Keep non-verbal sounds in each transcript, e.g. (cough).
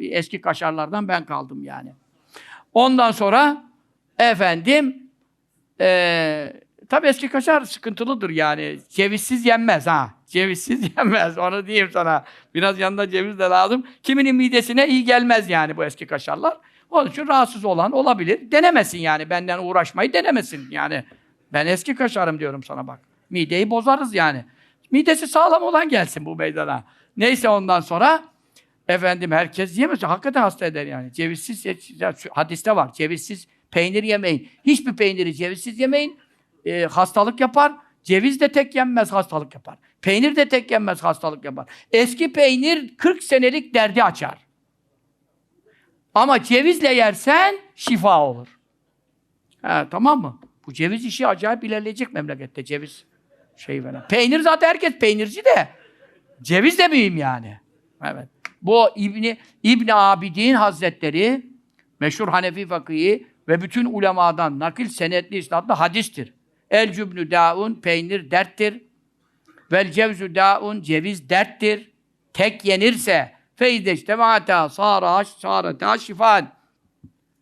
Eski kaşarlardan ben kaldım yani. Ondan sonra efendim eee tabii eski kaşar sıkıntılıdır yani. Cevizsiz yenmez ha. Cevizsiz (laughs) yenmez. Onu diyeyim sana. Biraz yanında ceviz de lazım. Kiminin midesine iyi gelmez yani bu eski kaşarlar. Onun için rahatsız olan olabilir. Denemesin yani. Benden uğraşmayı denemesin yani. Ben eski kaşarım diyorum sana bak. Mideyi bozarız yani. Midesi sağlam olan gelsin bu meydana. Neyse ondan sonra efendim herkes yiyemez. Hakikaten hasta eder yani. Cevizsiz hadiste var. Cevizsiz peynir yemeyin. Hiçbir peyniri cevizsiz yemeyin. Ee, hastalık yapar. Ceviz de tek yenmez hastalık yapar. Peynir de tek yenmez hastalık yapar. Eski peynir 40 senelik derdi açar. Ama cevizle yersen şifa olur. Ha, tamam mı? Bu ceviz işi acayip ilerleyecek memlekette ceviz şey falan. Peynir zaten herkes peynirci de. Ceviz de mühim yani. Evet. Bu İbni İbn Abidin Hazretleri meşhur Hanefi fakîhi ve bütün ulemadan nakil senetli isnadlı hadistir. El cübnü daun peynir derttir. Vel cevzu daun ceviz derttir. Tek yenirse feyde istemata sara sarata şifan.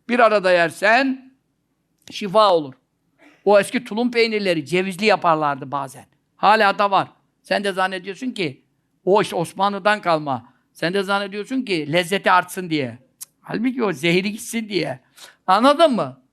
Bir arada yersen şifa olur. O eski tulum peynirleri cevizli yaparlardı bazen. Hala da var. Sen de zannediyorsun ki o işte Osmanlı'dan kalma. Sen de zannediyorsun ki lezzeti artsın diye. Halbuki o zehri gitsin diye. Anladın mı?